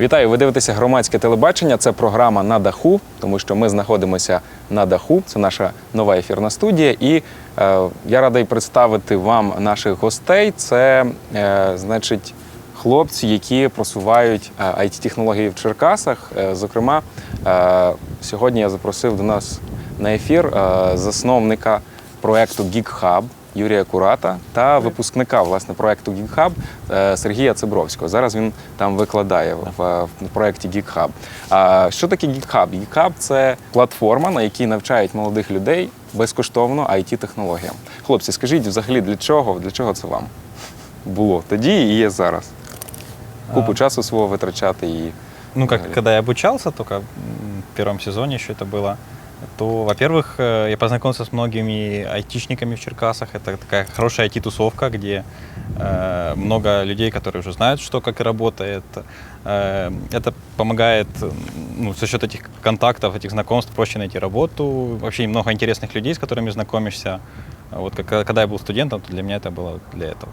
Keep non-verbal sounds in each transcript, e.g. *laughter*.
Вітаю! Ви дивитеся громадське телебачення. Це програма на даху, тому що ми знаходимося на даху. Це наша нова ефірна студія. І е, я радий представити вам наших гостей. Це, е, значить, хлопці, які просувають it технології в Черкасах. Е, зокрема, е, сьогодні я запросив до нас на ефір е, засновника проекту GeekHub Юрія Курата та випускника власне проекту GeekHub е, Сергія Цибровського. Зараз він там викладає в, в проєкті GeekHub. А що таке GeekHub? GeekHub – це платформа, на якій навчають молодих людей безкоштовно it технологіям Хлопці, скажіть взагалі для чого? Для чого це вам було тоді і є зараз? Купу А. часу свого витрачати і Ну, как, когда я обучался, только в первом сезоне еще это было, то, во-первых, э, я познакомился с многими айтишниками в Черкасах. Это такая хорошая IT-тусовка, где э, много людей, которые уже знают, что как и работает. Э, это помогает, ну, за счет этих контактов, этих знакомств проще найти работу. Вообще много интересных людей, с которыми знакомишься. Вот как, когда я был студентом, то для меня это было для этого.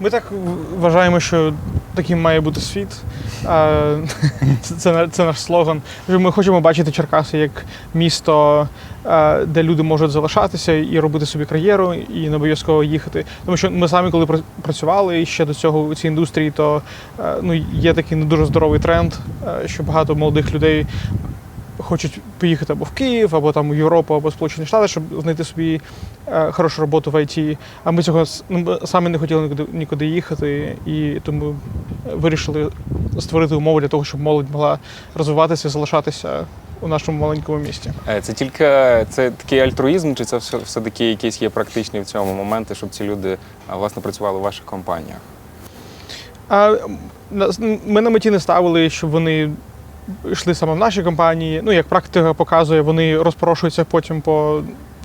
Ми так вважаємо, що таким має бути світ. *laughs* Це, це, наш слоган. Ми хочемо бачити Черкаси як місто, де люди можуть залишатися і робити собі кар'єру, і не обов'язково їхати. Тому що ми самі, коли пра- працювали ще до цього у цій індустрії, то ну, є такий не дуже здоровий тренд, що багато молодих людей. Хочуть поїхати або в Київ, або там у Європу, або Сполучені Штати, щоб знайти собі е, хорошу роботу в ІТ. А ми цього ну, самі не хотіли нікуди, нікуди їхати, і тому вирішили створити умови для того, щоб молодь могла розвиватися, залишатися у нашому маленькому місті. Е, Це тільки це такий альтруїзм, чи це все, все-таки якісь є практичні в цьому моменти, щоб ці люди власне працювали в ваших компаніях? А ми на меті не ставили, щоб вони йшли саме в наші компанії. Ну, як практика показує, вони розпорошуються потім по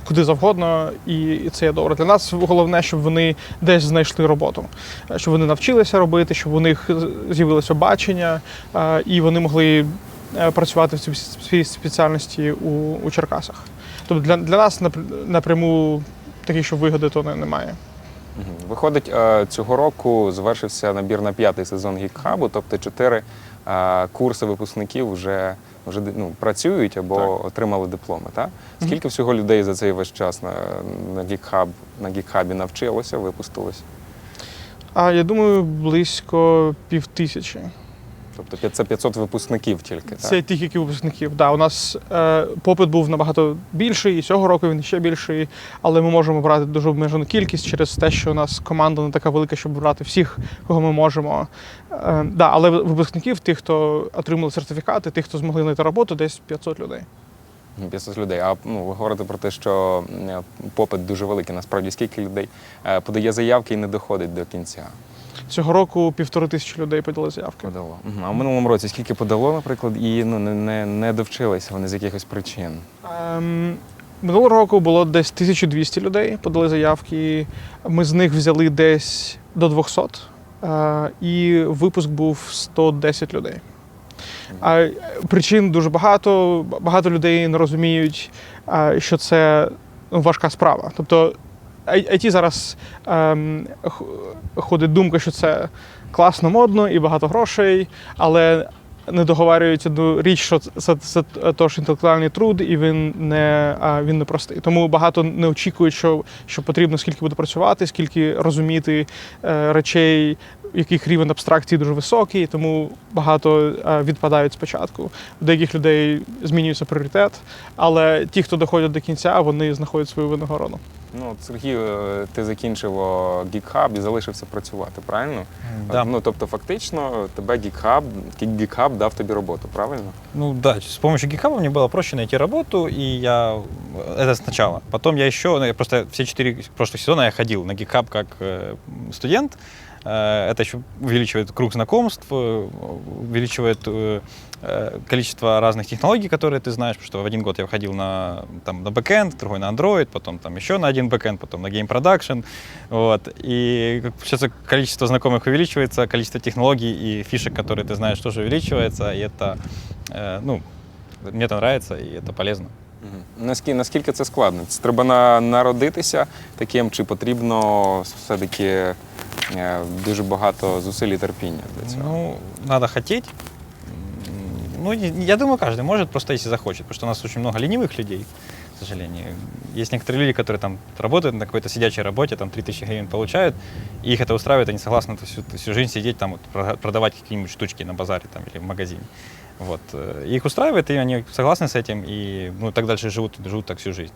куди завгодно, і це є добре. Для нас головне, щоб вони десь знайшли роботу, щоб вони навчилися робити, щоб у них з'явилося бачення, і вони могли е, працювати в цій спеціальності у, у Черкасах. Тобто для, для нас напр- напряму такі, що вигоди, то немає. Виходить, е, цього року завершився набір на п'ятий сезон гікхабу, тобто чотири е, курси випускників вже, вже ну, працюють або Так. отримали дипломи. Та? Скільки всього людей за цей весь час на, на, GitHub, на GitHub навчилося, випустилось? А я думаю, близько півтисячі. Тобто це 500 випускників тільки. Це Так? тих, які випускників. Да, у нас е, попит був набагато більший, і цього року він ще більший, але ми можемо брати дуже обмежену кількість через те, що у нас команда не така велика, щоб брати всіх, кого ми можемо. Е, да, але випускників, тих, хто отримали сертифікати, тих, хто змогли знайти роботу, десь 500 людей. 500 людей. А ну, ви говорите про те, що попит дуже великий. Насправді, скільки людей е, подає заявки і не доходить до кінця? Цього року півтори тисячі людей подали заявки. Подало. Мгм. А в минулому році скільки подало, наприклад, і ну, не, не, не довчилися вони з якихось причин. Ем, Минулого року було десь 1200 людей, подали заявки. Ми з них взяли десь до 200, е, і випуск був 110 людей. А е, причин дуже багато. Багато людей не розуміють, е, що це ну, важка справа. Тобто IT зараз ем, ходить думка, що це класно, модно і багато грошей, але не договарюються до річ, що це, це тож інтелектуальний труд, і він не він не простий. Тому багато не очікують, що, що потрібно скільки буде працювати, скільки розуміти е, речей, яких рівень абстракції дуже високий, тому багато е, відпадають спочатку. У деяких людей змінюється пріоритет, але ті, хто доходять до кінця, вони знаходять свою винагороду. Ну, от, Сергій, е, ти закінчив о, GeekHub і залишився працювати, правильно? Да. Ну, тобто, фактично, тебе GeekHub, GeekHub дав тобі роботу, правильно? Ну да, с помощью GitHub мне было проще найти работу, и я это сначала. Потом я еще, ну, я просто все четыре прошлых сезона я ходил на GitHub как э, студент. Э, это еще увеличивает круг знакомств, э, увеличивает э, э, количество разных технологий, которые ты знаешь, потому что в один год я выходил на, там, на бэкэнд, другой на Android, потом там еще на один бэкэнд, потом на Game Production. Вот. И как сейчас количество знакомых увеличивается, количество технологий и фишек, которые ты знаешь, тоже увеличивается, и это, э, ну, мне это нравится, и это полезно. Мгм. Наскільки, наскільки це складно? Це треба на, народитися таким, чи потрібно все-таки е, дуже багато зусиль і терпіння для цього. Ну, надо хотеть. Ну, я думаю, каждый может, просто если захочет, потому что у нас очень много ленивых людей, к сожалению. Есть некоторые люди, которые там работают на какой-то сидячей работе, там 3000 гривен получают, и их это устраивает, они согласны всю, всю жизнь сидеть там, вот, про- продавать какие-нибудь штучки на базаре там, или в магазине. Вот. э, и Их устраивает, и они согласны с этим, и ну, так дальше живут, живут так всю жизнь.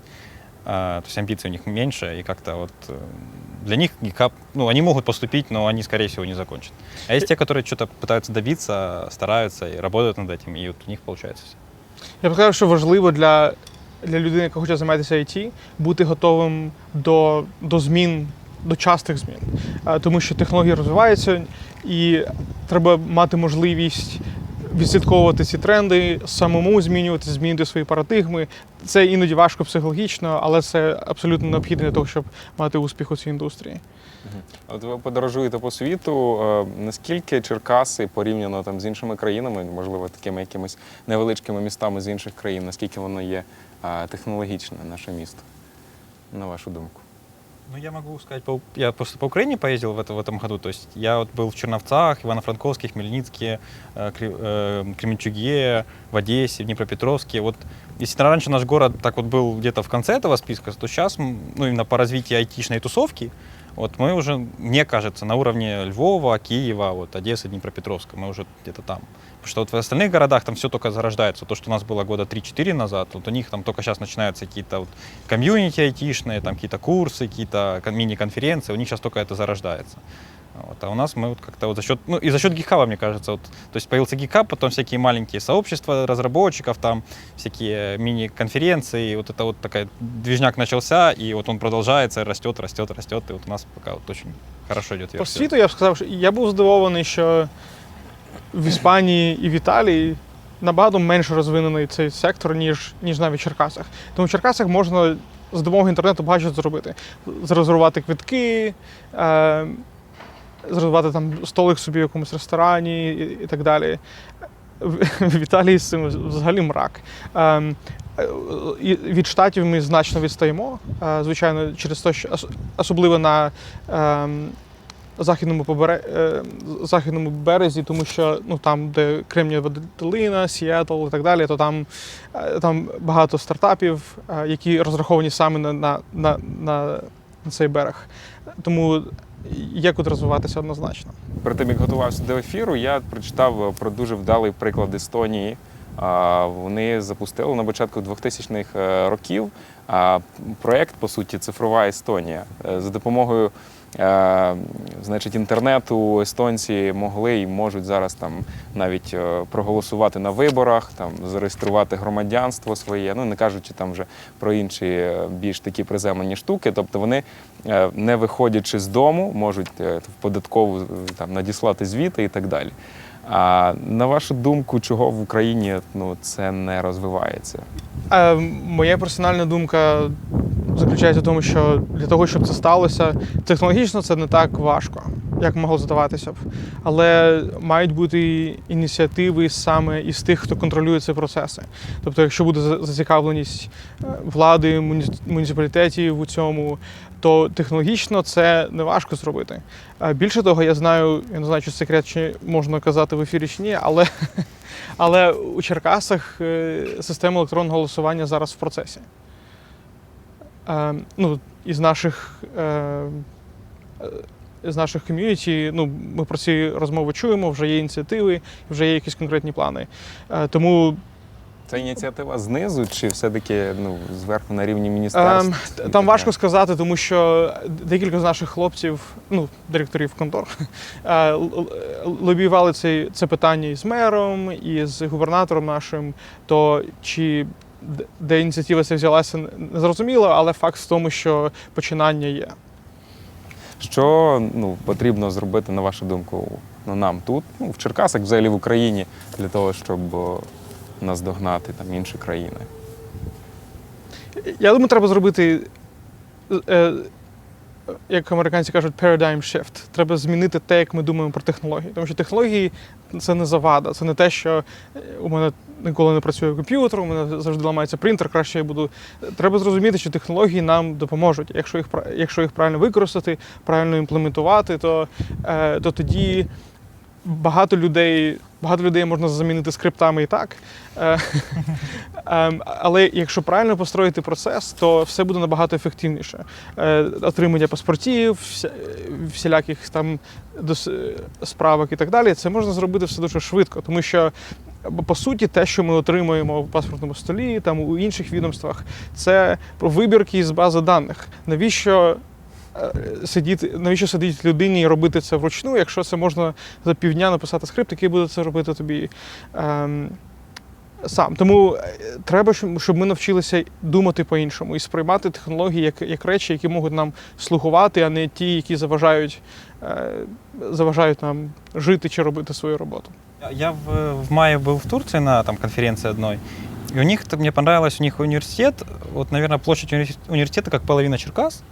А, то есть амбиций у них меньше, и как-то вот э, для них гикап, ну, они могут поступить, но они, скорее всего, не закончат. А есть те, которые что-то пытаются добиться, стараются и работают над этим, и вот у них получается все. Я б сказав, що важливо для, для людини, яка хоче займатися IT, бути готовим до, до змін, до частих змін. Е, Тому що технології розвиваються, і треба мати можливість відслідковувати ці тренди, самому змінювати, змінити свої парадигми. Це іноді важко психологічно, але це абсолютно необхідно для того, щоб мати успіх у цій індустрії. От ви подорожуєте по світу. е, Наскільки Черкаси порівняно там з іншими країнами, можливо, такими якимись невеличкими містами з інших країн, наскільки воно є е, технологічне, наше місто? На вашу думку? Ну, я могу сказать, по, я просто по Украине поездил в, это, в этом году. То есть я вот был в Черновцах, Ивано-Франковске, Хмельницке, э, э, Кременчуге, в Одессе, в Днепропетровске. Вот если раньше наш город так вот был где-то в конце этого списка, то сейчас, ну, именно по развитию айтишной тусовки, вот мы уже, мне кажется, на уровне Львова, Киева, вот, Одессы, Днепропетровска, мы уже где-то там. Потому что вот в остальных городах там все только зарождается. То, что у нас было года 3-4 назад, вот у них там только сейчас начинаются какие-то вот комьюнити айтишные, там какие-то курсы, какие-то кон- мини-конференции, у них сейчас только это зарождается. Вот, а у нас мы вот как-то вот за счет, ну и за счет гикаба, мне кажется, вот, то есть появился гикаб, потом всякие маленькие сообщества разработчиков, там всякие мини-конференции, вот это вот такая движняк начался, и вот он продолжается, растет, растет, растет, и вот у нас пока вот очень хорошо идет По світу я б сказав, що я був здивований, що в Іспанії і в Італії набагато менше розвинений цей сектор, ніж, ніж навіть в Черкасах. Тому в Черкасах можна з допомогою інтернету багато зробити. Зарезервувати квитки, е, зарезервувати там столик собі в якомусь ресторані і, і так далі. В, *laughs* Італії з цим взагалі мрак. Ем, е, від штатів ми значно відстаємо, е, звичайно, через те, що особливо на ем, західному побере... е, західному березі, тому що ну там, де Кремнієва долина, Сіетл і так далі, то там, е, там багато стартапів, е, які розраховані саме на, на, на, на, цей берег. Тому є куди розвиватися однозначно. Перед тим як готувався до ефіру, я прочитав про дуже вдалий приклад Естонії. Вони запустили на початку 2000-х е, років проєкт, по суті, цифрова Естонія. За допомогою значить, інтернету естонці могли і можуть зараз там навіть е, проголосувати на виборах, там зареєструвати громадянство своє, ну не кажучи там вже про інші е, більш такі приземлені штуки. Тобто вони, е, не виходячи з дому, можуть е, в податкову е, там надіслати звіти і так далі. А на вашу думку, чого в Україні ну це не розвивається? Е, моя персональна думка заключається в тому, що для того, щоб це сталося, технологічно це не так важко, як могло здаватися б. Але мають бути ініціативи саме із тих, хто контролює ці процеси. Тобто, якщо буде зацікавленість е, влади, муніципалітетів у цьому, то технологічно це не важко зробити. Більше того, я знаю, я не знаю, чи секрет чи можна казати в ефірі чи ні, але, *laughs* але у Черкасах е, система електронного голосування зараз в процесі. Е, ну, із наших. Е, з наших ком'юніті, ну, ми про ці розмови чуємо, вже є ініціативи, вже є якісь конкретні плани. Е, тому Це ініціатива знизу, чи все-таки ну, зверху на рівні? Ем, Там важко сказати, тому що декілька з наших хлопців, ну, директорів контор, *laughs* е, лобіювали це, це питання і з мером, і з губернатором нашим. То чи де ініціатива ця взялася, не зрозуміло, але факт в тому, що починання є. Що ну, потрібно зробити, на вашу думку, ну, нам тут, ну, в Черкасах, взагалі в Україні, для того, щоб о, наздогнати там інші країни? Я думаю, треба зробити е, як американці кажуть, paradigm shift. Треба змінити те, як ми думаємо про технології. Тому що технології це не завада, це не те, що е, у мене ніколи не працює комп'ютер, у мене завжди ламається принтер, краще я буду. Треба зрозуміти, що технології нам допоможуть. Якщо їх якщо їх правильно використати, правильно імплементувати, то, е, то тоді багато людей. Багато людей можна замінити скриптами і так. Е, *laughs* ем, Але якщо правильно построїти процес, то все буде набагато ефективніше. Е, Отримання паспортів, всіляких там справок і так далі, це можна зробити все дуже швидко, тому що. По суті, те, що ми отримуємо в паспортному столі, там у інших відомствах, це вибірки з бази даних. Навіщо сидіти, навіщо сидіти людині і робити це вручну, якщо це можна за півдня написати скрипт, який буде це робити тобі ем, сам. Тому е, треба, щоб ми навчилися думати по-іншому і сприймати технології як, як речі, які можуть нам слугувати, а не ті, які заважають, е, заважають нам жити чи робити свою роботу. Я в, в мае был в Турции на там, конференции одной, и у них, мне понравилось, у них университет, вот, наверное, площадь уни- университета как половина Черкас,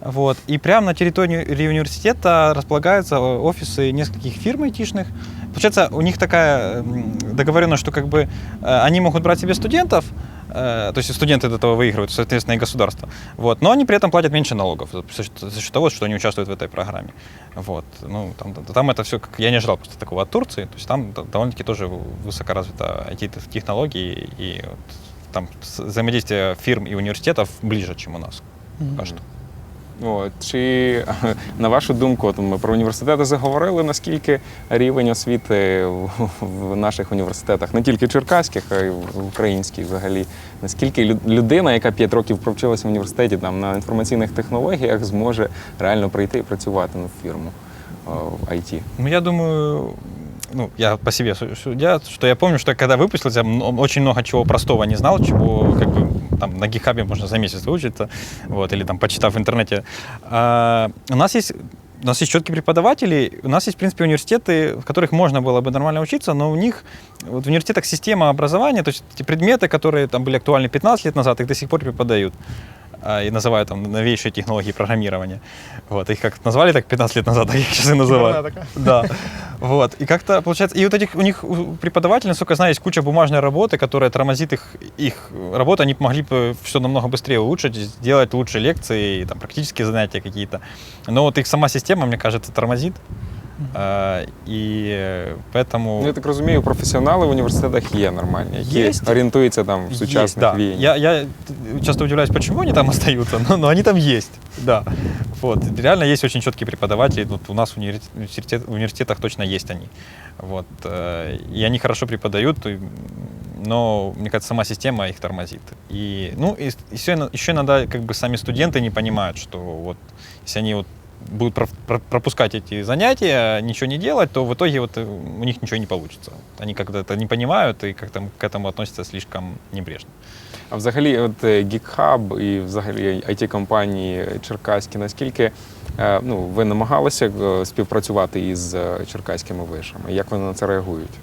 вот, и прямо на территории университета располагаются э, офисы нескольких фирм айтишных. Получается, у них такая договоренность, что как бы э, они могут брать себе студентов, э, то есть студенты от этого выигрывают, соответственно, и государство. Вот, но они при этом платят меньше налогов за счет, того, что они участвуют в этой программе. Вот, ну, там, там это все, как я не ожидал просто такого от Турции, то есть там довольно-таки тоже высокоразвита IT-технологии, и вот там взаимодействие фирм и университетов ближе, чем у нас. пока что. От, чи *laughs* на вашу думку, от ми про університети заговорили, наскільки рівень освіти в, *laughs* наших університетах, не тільки черкаських, а й українських взагалі, наскільки людина, яка 5 років провчилася в університеті там на інформаційних технологіях, зможе реально прийти і працювати в фірму в IT? Ну, я думаю, ну, я по себе су- судья, что я помню, что когда выпустился, очень много чего простого не знал, чего как там на гитхабе можно за месяц выучиться, вот, или там почитав в интернете. А, у нас есть у нас есть четкие преподаватели, у нас есть, в принципе, университеты, в которых можно было бы нормально учиться, но у них вот в университетах система образования, то есть эти предметы, которые там были актуальны 15 лет назад, их до сих пор преподают и называют там новейшие технологии программирования. Вот, их как назвали так 15 лет назад, *laughs* так их сейчас и называют. Да. Вот. И как-то получается, и вот этих у них у преподавателей, насколько я знаю, есть куча бумажной работы, которая тормозит их, их работу. Они могли бы все намного быстрее улучшить, сделать лучше лекции, там, практические занятия какие-то. Но вот их сама система, мне кажется, тормозит. А, и э, поэтому... Ну, я так розумію, професіонали в університетах є нормальні, які Єсть. орієнтуються там в Есть, сучасних да. віяннях. Я, я часто удивляюсь, почему они там остаются, *laughs* но, но они там есть, да. Вот. Реально есть очень четкие преподаватели. Вот у нас в университет, университет- в университетах точно есть они. Вот. э, И они хорошо преподают, и, но, мне кажется, сама система их тормозит. И, ну, и, еще, еще иногда как бы сами студенты не понимают, что вот если они вот будут про- про- пропускать эти занятия, ничего не делать, то в итоге вот э, у них ничего не получится. Они как-то это не понимают и как-то к этому относятся слишком небрежно. А взагалі, от е, GitHub і взагалі it компанії черкаські, наскільки е, ну, ви намагалися е, співпрацювати із е, черкаськими вишами? Як вони на це реагують?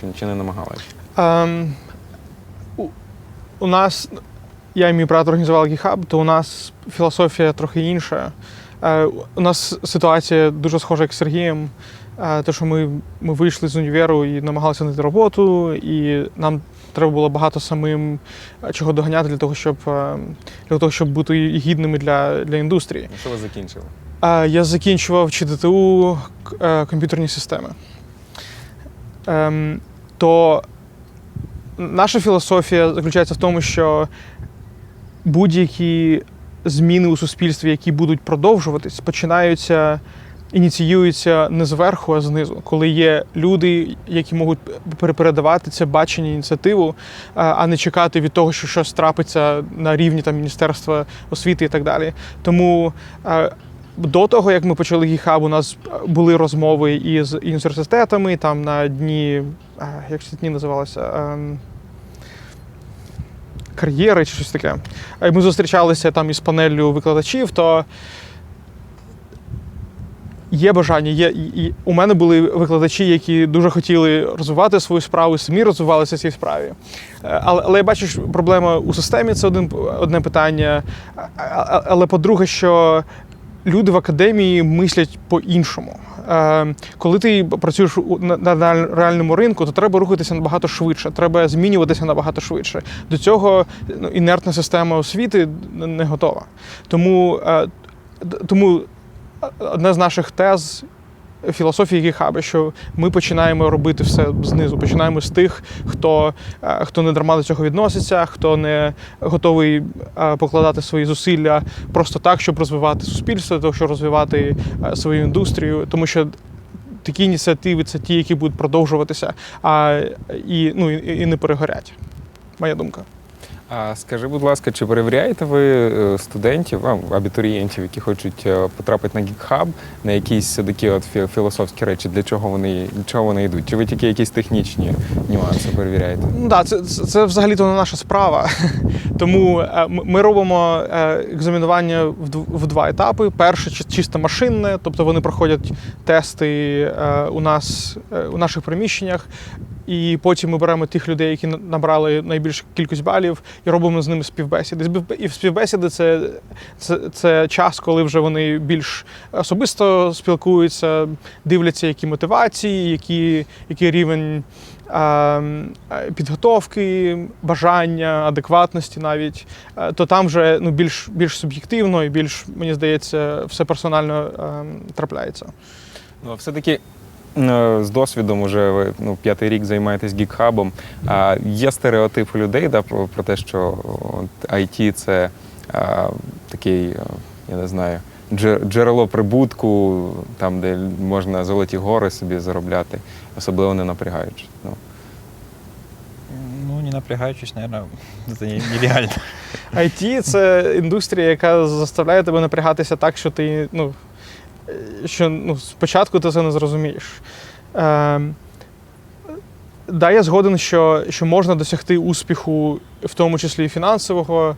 Чи, чи не намагалися? Ем, у, у нас, я і мій брат організували GitHub, то у нас філософія трохи інша. Е, у нас ситуація дуже схожа як з Сергієм. Е, те, що ми, ми вийшли з універу і намагалися знайти роботу, і нам треба було багато самим е, чого доганяти для того, щоб, для того, щоб бути гідними для, для індустрії. Ну, Що ви закінчили? Я закінчував ЧДТУ к- е, комп'ютерні системи. Ем, то наша філософія заключається в тому, що будь-які зміни у суспільстві, які будуть продовжуватись, починаються, ініціюються не зверху, а знизу, коли є люди, які можуть пере- передавати це бачення, ініціативу, а- не чекати від того, що щось трапиться на рівні там, Міністерства освіти і так далі. Тому до того, як ми почали гіхаб, у нас були розмови із університетами, там на дні, як ці дні називалися? Кар'єри чи щось таке. Е, Ми зустрічалися там із панеллю викладачів, то є бажання. Є, і, і у мене були викладачі, які дуже хотіли розвивати свою справу, самі розвивалися в цій справі. Але, але я бачу, що проблема у системі це один, одне питання. Але по-друге, що люди в академії мислять по-іншому. Е, коли ти працюєш на, реальному ринку, то треба рухатися набагато швидше, треба змінюватися набагато швидше. До цього ну, інертна система освіти не готова. Тому, е, тому одна з наших тез філософії гіхаби, що ми починаємо робити все знизу. Починаємо з тих, хто, е, хто не дарма до цього відноситься, хто не готовий е, покладати свої зусилля просто так, щоб розвивати суспільство, того, щоб розвивати е, свою індустрію, тому що. Такі ініціативи це ті, які будуть продовжуватися, а і ну і, і не перегорять. Моя думка. А скажи, будь ласка, чи перевіряєте ви е, студентів, абітурієнтів, які хочуть е, потрапити на GitHub, на якісь такі от фі- філософські речі, для чого вони для чого вони йдуть? Чи ви тільки якісь технічні нюанси перевіряєте? Ну да, це, це, це взагалі-то не наша справа. *laughs* Тому е, ми робимо екзамінування в, два етапи. Перше чи- чисто машинне, тобто вони проходять тести у нас у наших приміщеннях. І потім ми беремо тих людей, які набрали найбільшу кількість балів, і робимо з ними співбесіди. Співбе- І співбесіди це, це, це час, коли вже вони більш особисто спілкуються, дивляться, які мотивації, які, який рівень підготовки, бажання, адекватності навіть, то там вже ну, більш, більш суб'єктивно і більш, мені здається, все персонально е, трапляється. Ну, все-таки з досвідом уже ви ну, п'ятий рік займаєтесь гікхабом. А є стереотип людей да, про, про те, що от, IT це а, такий, е, я не знаю, джерело прибутку, там, де можна золоті гори собі заробляти, особливо не напрягаючись. Ну. Ну, не напрягаючись, наверное, *laughs* это не- нереально. IT – це індустрія, яка заставляє тебе напрягатися так, що ти ну, е, що ну, спочатку ти це не зрозумієш. Е, да, я згоден, що, що можна досягти успіху, в тому числі і фінансового,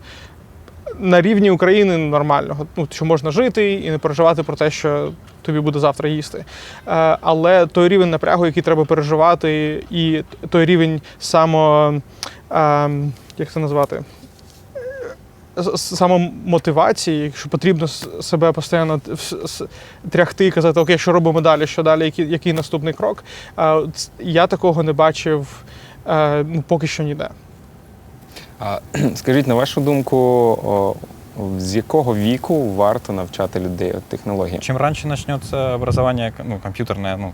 на рівні України нормального. Ну, що можна жити і не переживати про те, що тобі буде завтра їсти. Е, але той рівень напрягу, який треба переживати, і той рівень само. Е, як це назвати? Самомотивації, що потрібно себе постійно тряхти і казати, окей, що робимо далі, що далі, який, який наступний крок. Я такого не бачив ну, поки що ніде. А *clears throat* скажіть, на вашу думку, з якого віку варто навчати людей от технологіям? Чем раньше начнется образование ну, компьютерное, ну,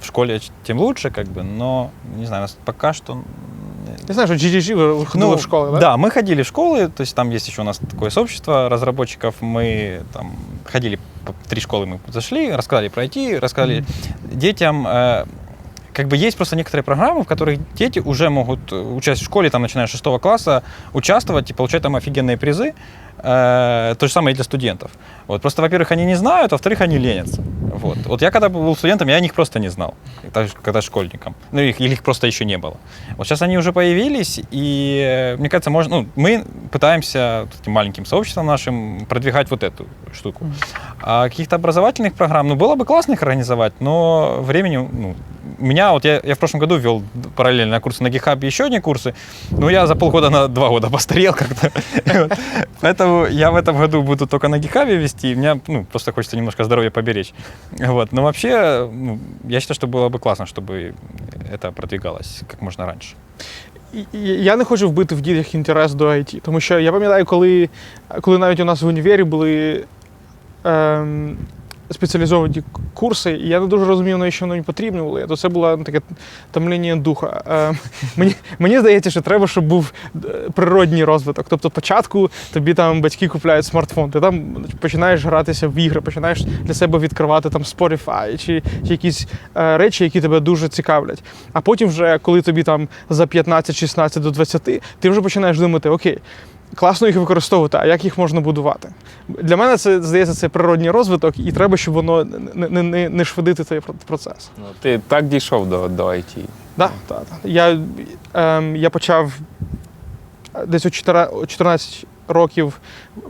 в школе, тем лучше, как бы, но, не знаю, пока что... Я знаю, що GGG ви ходили Ну, в школу, да? Да, мы ходили в школы, то есть там есть еще у нас такое сообщество разработчиков. Мы там ходили, три школы мы зашли, рассказали про IT, рассказали детям. э, как бы есть просто некоторые программы, в которых дети уже могут, э, учась в школе, там, начиная с шестого класса, участвовать и получать там офигенные призы. Э, то же самое и для студентов. Вот. Просто, во-первых, они не знают, а во-вторых, они ленятся. Вот. вот я когда был студентом, я о них просто не знал, когда школьником. Ну, их, или их просто еще не было. Вот сейчас они уже появились, и э, мне кажется, можно, ну, мы пытаемся этим маленьким сообществом нашим продвигать вот эту штуку. А каких-то образовательных программ, ну, было бы классно их организовать, но времени, ну, меня, вот я, я в прошлом году вел параллельно курсы на GitHub, еще одни курсы, но я за полгода на два года *laughs* постарел как-то. *laughs* Вот Поэтому я в этом году буду только на GitHub вести, и мне ну, просто хочется немножко здоровья поберечь. Вот. Но вообще, ну, я считаю, что было бы классно, чтобы это продвигалось как можно раньше. І- і Я не хочу вбити в дітях інтерес до IT, тому що я пам'ятаю, коли, коли навіть у нас в універі були ем, спеціалізовані курси, і я не дуже розумів, навіщо вони потрібні були. То це було таке тамління духа. Ем, *laughs* мені, мені здається, що треба, щоб був е, природній розвиток. Тобто, спочатку тобі там батьки купляють смартфон, ти там починаєш гратися в ігри, починаєш для себе відкривати там Spotify чи, чи якісь е, речі, які тебе дуже цікавлять. А потім, вже коли тобі там за 15-16 до 20, ти вже починаєш думати, окей. Класно їх використовувати, а як їх можна будувати? Для мене це здається це природній розвиток, і треба, щоб воно не, не, не, швидити цей про- процес. Ну, ти так дійшов до, до IT. Да, так, так. Я, ем, я почав десь у 14 років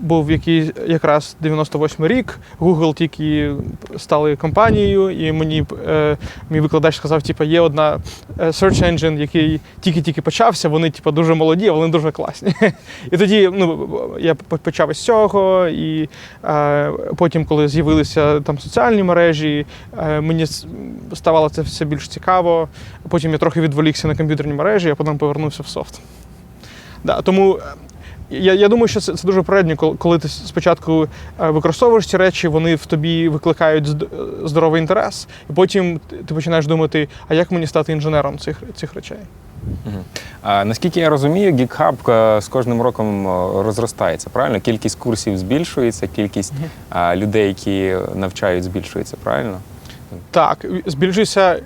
був який, якраз 98 рік. Google тільки стали компанією, і мені е, мій викладач сказав, типу, є одна е, search engine, який тільки-тільки почався, вони типу, дуже молоді, а вони дуже класні. *laughs* І тоді ну, я почав із цього, і е, потім, коли з'явилися там соціальні мережі, е, мені ставало це все більш цікаво. Потім я трохи відволікся на комп'ютерні мережі, а потім повернувся в софт. Да, тому е, я, я думаю, що це, це дуже правильно, коли, ти спочатку е, використовуєш ці речі, вони в тобі викликають здоровий інтерес, і потім ти- починаєш думати, а як мені стати інженером цих, цих речей. А, наскільки я розумію, GitHub е, з кожним роком е, розростається, правильно? Кількість курсів збільшується, кількість а, людей, які навчають, збільшується, правильно? Так, збільшується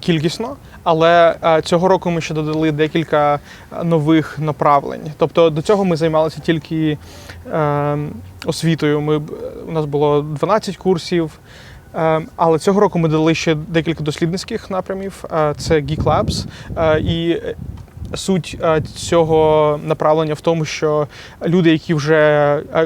кількісно, але е, цього року ми ще додали декілька е, нових направлень. Тобто до цього ми займалися тільки е, освітою. Ми, у нас було 12 курсів. Е, Але цього року ми додали ще декілька дослідницьких напрямів. Е, Це Geek Labs. Е, І е, суть е, цього направлення в тому, що люди, які вже е,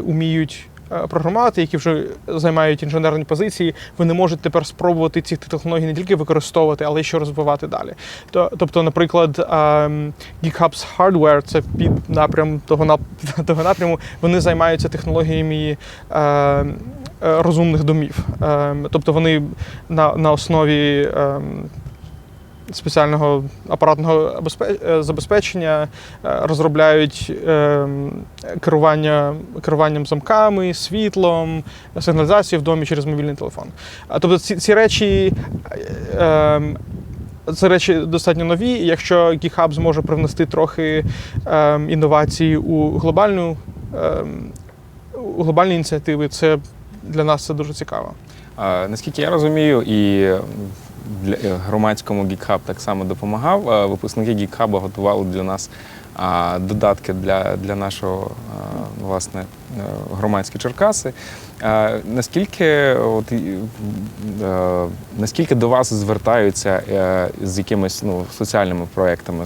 е, програмувати, які вже займають інженерні позиції, ви не можете тепер спробувати ці технології не тільки використовувати, але й ще розвивати далі. Тобто, наприклад, ем, GitHub's Hardware це під напрям того, нап- *laughs* того напряму. Вони займаються технологіями. ем, е, Розумних домів. Ем, Тобто вони на, основі спеціального апаратного е, забезпечення е, розробляють ем, керування, керуванням замками, світлом, сигналізацією в домі через мобільний телефон. Тобто ці, ці речі. ем, це речі достатньо нові. Якщо GitHub зможе привнести трохи ем, інновацій у глобальну ем, у глобальні ініціативи, це для нас це дуже цікаво. Наскільки я розумію, і громадському GitHub так само допомагав. Випускники GitHub готували для нас додатки для, для нашого власне е, громадські Черкаси. Наскільки, от, е, наскільки до вас звертаються е, з якимись ну, соціальними проектами,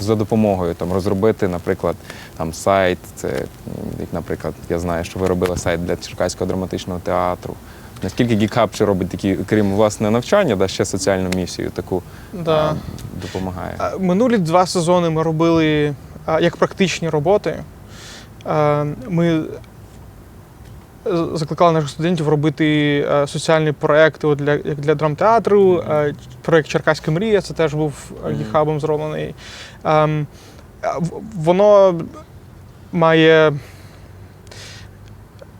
за допомогою там, розробити, наприклад, там, сайт, це, як, наприклад, я знаю, що ви робили сайт для Черкаського драматичного театру. Наскільки чи робить такі, крім власне навчання, да, ще соціальну місію таку Да. а, допомагає? Минулі два сезони ми робили а, як практичні роботи. А, Ми закликали наших студентів робити соціальні проекти для, як для драмтеатру. Проект Черкаська мрія це теж був гіхабом зроблений. Ем, а, Воно має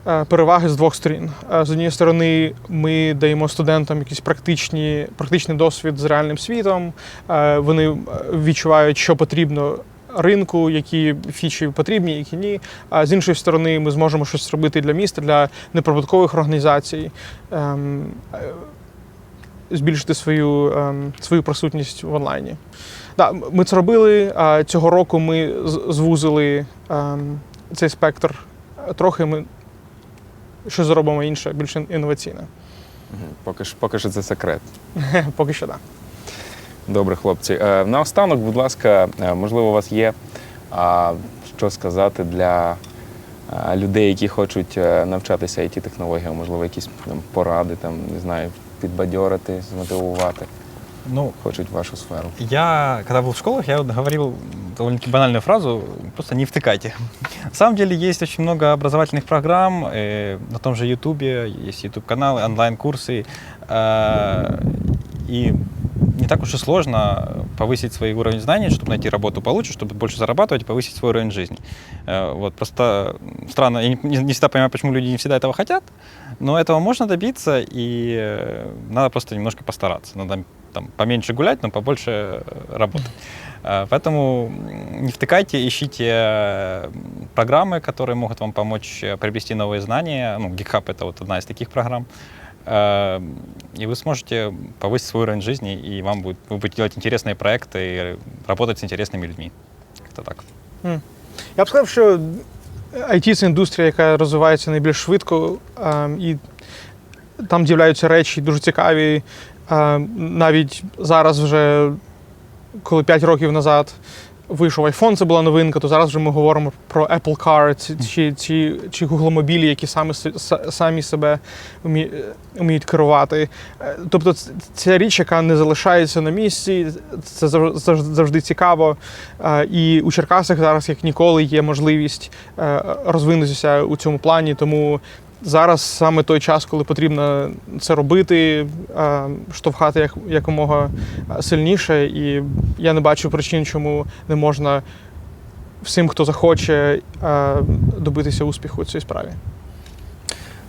переваги з двох сторін. Е, З однієї сторони, ми даємо студентам якийсь практичні, практичний досвід з реальним світом. Е, Вони е, відчувають, що потрібно ринку, які фічі потрібні, які ні. А з іншої сторони, ми зможемо щось зробити для міста, для неприбуткових організацій. ем, е, Збільшити свою, ем, свою присутність в онлайні. Да, ми це робили. а Цього року ми звузили ем, цей спектр трохи. Ми щось зробимо інше, більш інноваційне. *laughs* Поки що, поки що це секрет. Поки що так. Добре, хлопці. Е, Наостанок, будь ласка, е, можливо, у вас є що сказати для людей, які хочуть е, навчатися it технологіям можливо, якісь там, поради, там, не знаю, підбадьорити, змотивувати, Ну, хочуть вашу сферу. Я, когда был в школах, я вот говорил довольно-таки банальную фразу, просто не втыкайте. На самом деле есть очень много образовательных программ, э, на том же Ютубе есть YouTube-каналы, онлайн-курсы, э, и не так уж и сложно повысить свой уровень знаний, чтобы найти работу получше, чтобы больше зарабатывать повысить свой уровень жизни. Э, Вот просто странно, я не, не- не всегда понимаю, почему люди не всегда этого хотят, но этого можно добиться, и э, надо просто немножко постараться. Надо там поменьше гулять, но побольше э, работать. Э, Поэтому м, не втыкайте, ищите э, программы, которые могут вам помочь э, приобрести новые знания. Ну, GitHub — это вот одна из таких программ. Э, И вы сможете повысить свой уровень жизни, и вам будет, вы будете делать интересные проекты и работать с интересными людьми. Как-то так. Я б сказав, що IT – це індустрія, яка розвивається найбільш швидко, ем, і там з'являються речі дуже цікаві. Навіть зараз, вже коли 5 років назад вийшов iPhone, це була новинка, то зараз вже ми говоримо про Apple Car ці- чи, чи, чи Google мобілі, які самі, самі себе вмі- вміють керувати. Е, Тобто ця річ, яка не залишається на місці, це зав- зав- завжди цікаво. Е, І у Черкасах зараз, як ніколи, є можливість е, розвинутися у цьому плані. Тому зараз саме той час, коли потрібно це робити, штовхати як, якомога сильніше. І я не бачу причин, чому не можна всім, хто захоче, добитися успіху у цій справі.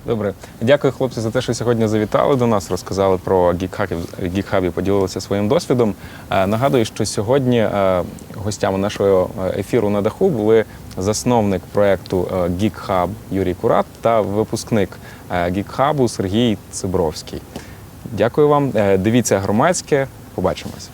Добре, дякую, хлопці, за те, що сьогодні завітали до нас, розказали про гікхабів, гікхабі, поділилися своїм досвідом. Е, Нагадую, що сьогодні е, гостями нашого е, ефіру на даху були засновник е, Гікхаб Юрій Курат та випускник Гікхабу Сергій Цибровський. Дякую вам. Дивіться громадське. Побачимось.